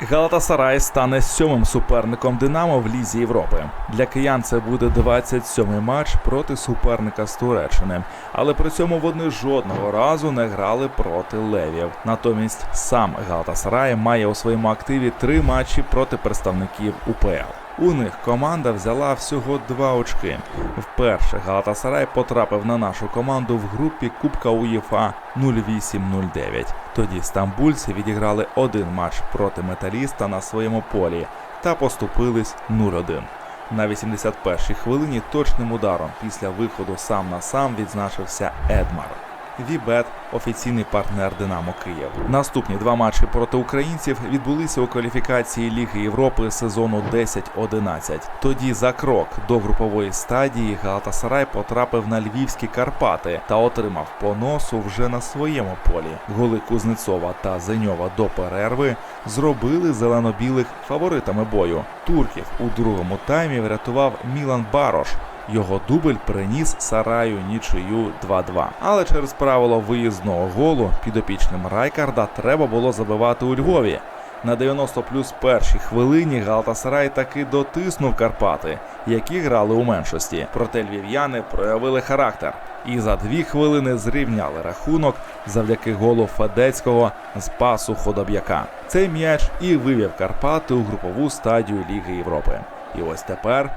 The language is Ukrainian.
Галатасарай стане сьомим суперником Динамо в Лізі Європи. Для киян це буде 27-й матч проти суперника з Туреччини. Але при цьому вони жодного разу не грали проти левів. Натомість сам Галатасарай має у своєму активі три матчі проти представників УПЛ. У них команда взяла всього два очки. Вперше Галатасарай потрапив на нашу команду в групі Кубка УЄФА 08-09. Тоді стамбульці відіграли один матч проти металіста на своєму полі та поступились 0-1. На 81-й хвилині точним ударом після виходу сам на сам відзначився Едмар. Вібет офіційний партнер Динамо Київ. Наступні два матчі проти українців відбулися у кваліфікації Ліги Європи сезону 10-11. Тоді за крок до групової стадії Галатасарай потрапив на львівські Карпати та отримав по носу вже на своєму полі. Голи Кузнецова та Зеньова до перерви зробили зелено-білих фаворитами бою. Турків у другому таймі врятував Мілан Барош. Його дубль приніс Сараю нічию 2-2. Але через правило виїзного голу підопічним Райкарда треба було забивати у Львові. На 90 плюс першій хвилині Галатасарай таки дотиснув Карпати, які грали у меншості. Проте львів'яни проявили характер і за дві хвилини зрівняли рахунок завдяки голу Федецького з пасу Ходоб'яка. Цей м'яч і вивів Карпати у групову стадію Ліги Європи. І ось тепер